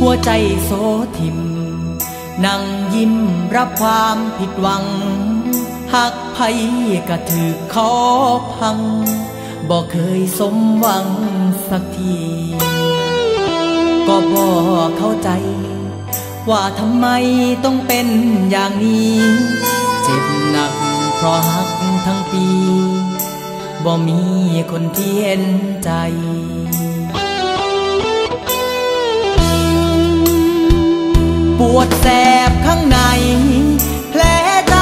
หัวใจโสทิม นั่งยิ้มรับความผิดหวังหักไผกระถือขอพัง บอกเคยสมหวังสักที ก็บอกเข้าใจ ว่าทำไมต้องเป็นอย่างนี้ เจ็บหนักเพราะหักทั้งปี บ่มีคนที่เห็นใจ ปวดแสบข้างในแผลใจ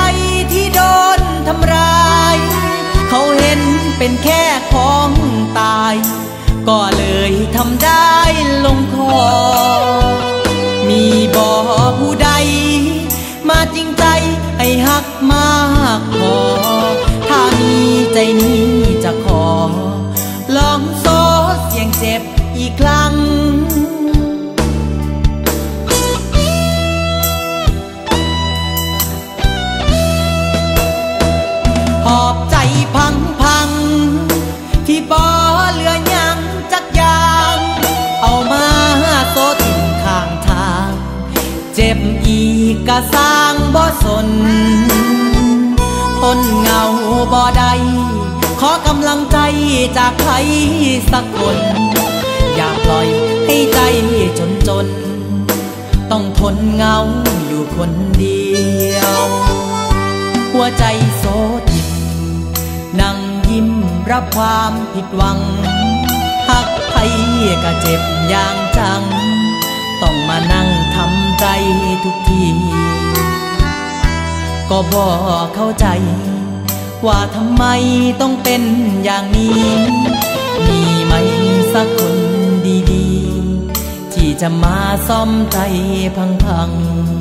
ที่โดนทำร้าย เขาเห็นเป็นแค่ของตาย ก็เลยทำได้ลงคอ มีบ่ผู้ใด มาจริงใจให้หักมากพอถ้ามีใจนี้ อบใจพังพัง ที่บ่เหลือยังจักอย่างเอามาโซทิ่มข้างทาง เจ็บอีกกะสร้างบ่สนทนเงาบ่ได้ขอกำลังใจจากใครสักคน อย่าปล่อยให้ใจจนจน ต้องทนเงาอยู่คนเดียว หัวใจโสทิม นั่งยิ้มรับความผิดหวัง หักไผก็เจ็บอย่างจัง ต้องมานั่งทำใจทุกที ก็บอกเข้าใจ ว่าทำไมต้องเป็นอย่างนี้ มีไหมสักคนดีๆ ที่จะมาซ่อมใจพังๆ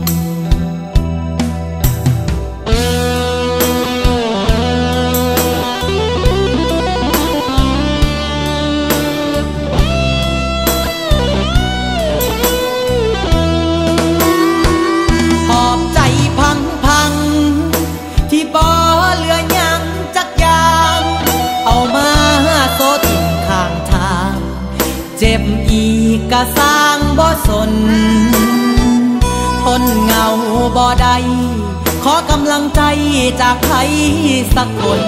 สร้างบ่สน ทนเงาบ่ได้ขอกำลังใจจากใครสักคน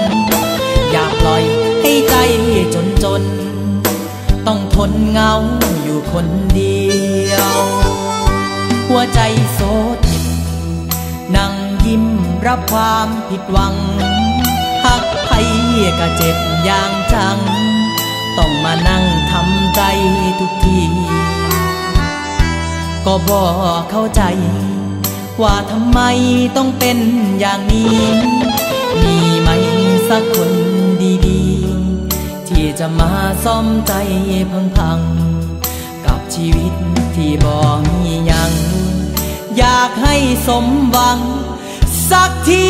อย่าปล่อยให้ใจจนจน ต้องทนเงาอยู่คนเดียว หัวใจโสทิมนั่งยิ้มรับความผิดหวังหักไผก็เจ็บอย่างจัง ต้องมานั่งทำใจทุกที ก็บอกเข้าใจ ว่าทำไมต้องเป็นอย่างนี้ มีไหมสักคนดีๆ ที่จะมาซ่อมใจพังๆ กับชีวิตที่บ่มียัง อยากให้สมหวังสักที